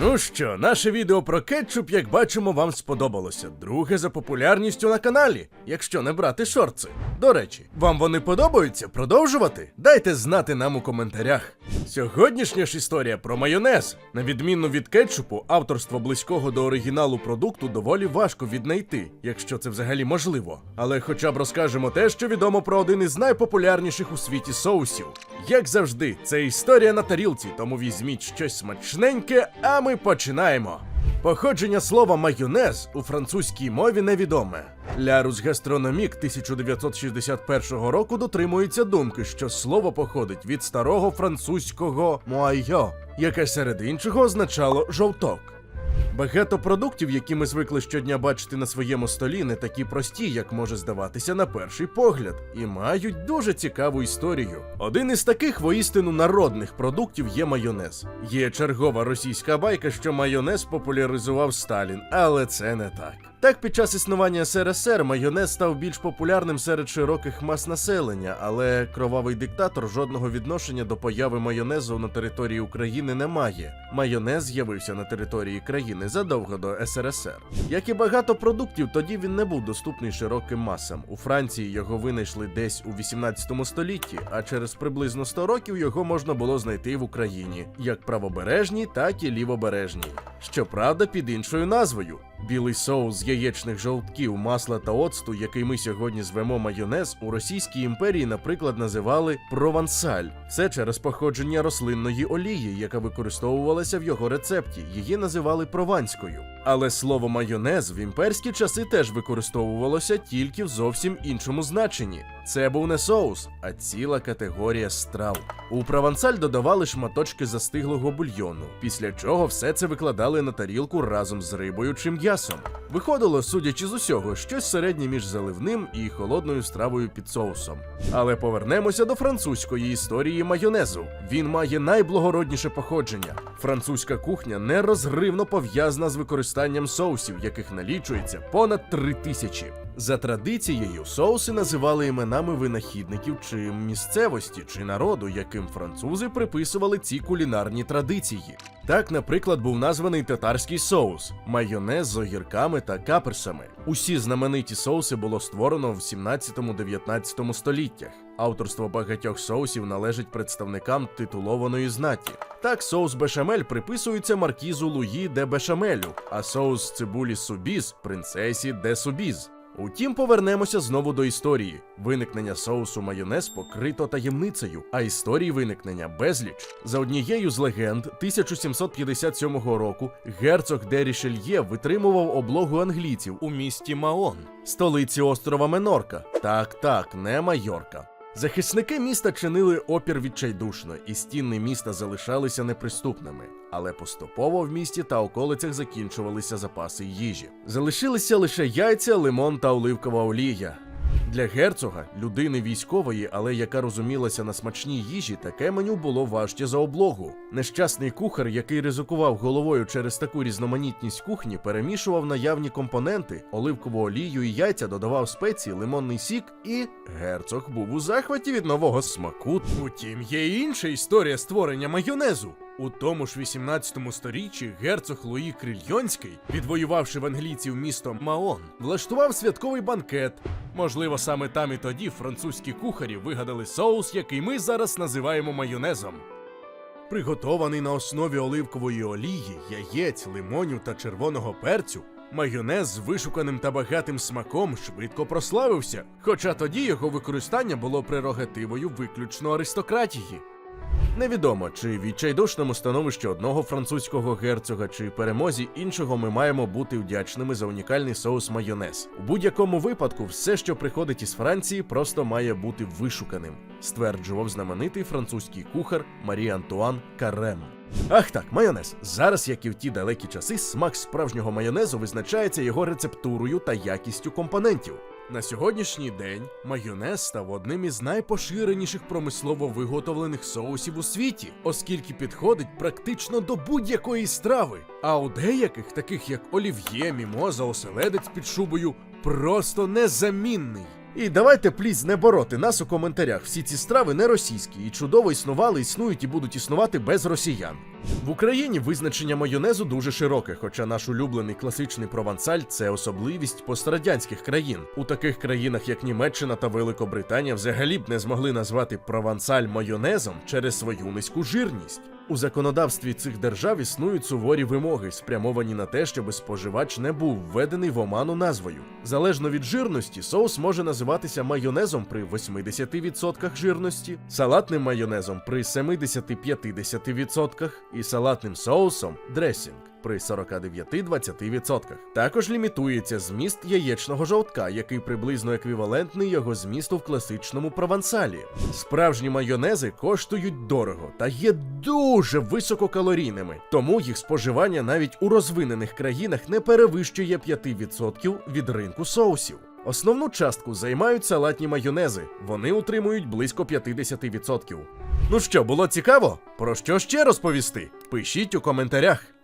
Ну що, наше відео про кетчуп, як бачимо, вам сподобалося. Друге за популярністю на каналі, якщо не брати шорти. До речі, вам вони подобаються? Продовжувати? Дайте знати нам у коментарях. Сьогоднішня ж історія про майонез. На відміну від кетчупу, авторство близького до оригіналу продукту доволі важко віднайти, якщо це взагалі можливо. Але хоча б розкажемо те, що відомо про один із найпопулярніших у світі соусів. Як завжди, це історія на тарілці, тому візьміть щось смачненьке, а ми починаємо. Походження слова майонез у французькій мові невідоме. Лярус Гастрономік 1961 року дотримується думки, що слово походить від старого французького муайо, яке серед іншого означало жовток. Багато продуктів, які ми звикли щодня бачити на своєму столі, не такі прості, як може здаватися на перший погляд, і мають дуже цікаву історію. Один із таких воістину народних продуктів є майонез. Є чергова російська байка, що майонез популяризував Сталін, але це не так. Так, під час існування СРСР майонез став більш популярним серед широких мас населення, але кровавий диктатор жодного відношення до появи майонезу на території України не має. Майонез з'явився на території країни задовго до СРСР. Як і багато продуктів, тоді він не був доступний широким масам. У Франції його винайшли десь у 18 столітті, а через приблизно 100 років його можна було знайти в Україні, як правобережній, так і лівобережній. Щоправда, під іншою назвою. Білий соус з яєчних жовтків, масла та оцту, який ми сьогодні звемо майонез, у Російській імперії, наприклад, називали провансаль. Це через походження рослинної олії, яка використовувалася в його рецепті. Її називали прованською. Але слово майонез в імперські часи теж використовувалося тільки в зовсім іншому значенні. Це був не соус, а ціла категорія страв. У провансаль додавали шматочки застиглого бульйону, після чого все це викладали на тарілку разом з рибою чи м'ясом. Виходило, судячи з усього, щось середнє між заливним і холодною стравою під соусом. Але повернемося до французької історії майонезу. Він має найблагородніше походження. Французька кухня нерозривно пов'язана з використанням соусів, яких налічується понад три тисячі. За традицією, соуси називали іменами винахідників чи місцевості, чи народу, яким французи приписували ці кулінарні традиції. Так, наприклад, був названий татарський соус майонез з огірками та каперсами. Усі знамениті соуси було створено в 17-19 століттях. Авторство багатьох соусів належить представникам титулованої знаті. Так, соус бешамель приписується маркізу Луї де Бешамелю, а соус цибулі Субіз принцесі де Субіз. Утім, повернемося знову до історії. Виникнення соусу майонез покрито таємницею, а історії виникнення безліч. За однією з легенд 1757 року герцог де Рішельє витримував облогу англійців у місті Маон, столиці острова Менорка. Так, так, не Майорка. Захисники міста чинили опір відчайдушно, і стіни міста залишалися неприступними. Але поступово в місті та околицях закінчувалися запаси їжі. Залишилися лише яйця, лимон та оливкова олія. Для герцога, людини військової, але яка розумілася на смачній їжі, таке меню було важче за облогу. Нещасний кухар, який ризикував головою через таку різноманітність кухні, перемішував наявні компоненти, оливкову олію і яйця, додавав спеції, лимонний сік, і герцог був у захваті від нового смаку. Утім, є інша історія створення майонезу. У тому ж 18 сторіччі герцог Луї Крильйонський, відвоювавши в англійців місто Маон, влаштував святковий банкет. Можливо, саме там і тоді французькі кухарі вигадали соус, який ми зараз називаємо майонезом. Приготований на основі оливкової олії, яєць, лимонів та червоного перцю, майонез з вишуканим та багатим смаком швидко прославився, хоча тоді його використання було прерогативою виключно аристократії. Невідомо, чи відчайдушному становищі одного французького герцога, чи перемозі іншого ми маємо бути вдячними за унікальний соус майонез. У будь-якому випадку, все, що приходить із Франції, просто має бути вишуканим, стверджував знаменитий французький кухар Марі Антуан Карем. Ах так, майонез. Зараз, як і в ті далекі часи, смак справжнього майонезу визначається його рецептурою та якістю компонентів. На сьогоднішній день майонез став одним із найпоширеніших промислово виготовлених соусів у світі, оскільки підходить практично до будь-якої страви. А у деяких, таких як олів'є, мімоза, оселедець під шубою, просто незамінний. І давайте пліз не бороти нас у коментарях. Всі ці страви не російські і чудово існували, існують і будуть існувати без росіян. В Україні визначення майонезу дуже широке, хоча наш улюблений класичний провансаль це особливість пострадянських країн. У таких країнах, як Німеччина та Великобританія, взагалі б не змогли назвати провансаль майонезом через свою низьку жирність. У законодавстві цих держав існують суворі вимоги, спрямовані на те, щоб споживач не був введений в оману назвою. Залежно від жирності, соус може називатися майонезом при 80% жирності, салатним майонезом при 70-50% і салатним соусом дресінг при 49-20%. Також лімітується зміст яєчного жовтка, який приблизно еквівалентний його змісту в класичному провансалі. Справжні майонези коштують дорого та є дуже висококалорійними, тому їх споживання навіть у розвинених країнах не перевищує 5% від ринку соусів. Основну частку займають салатні майонези. Вони утримують близько 50%. Ну що, було цікаво? Про що ще розповісти? Пишіть у коментарях.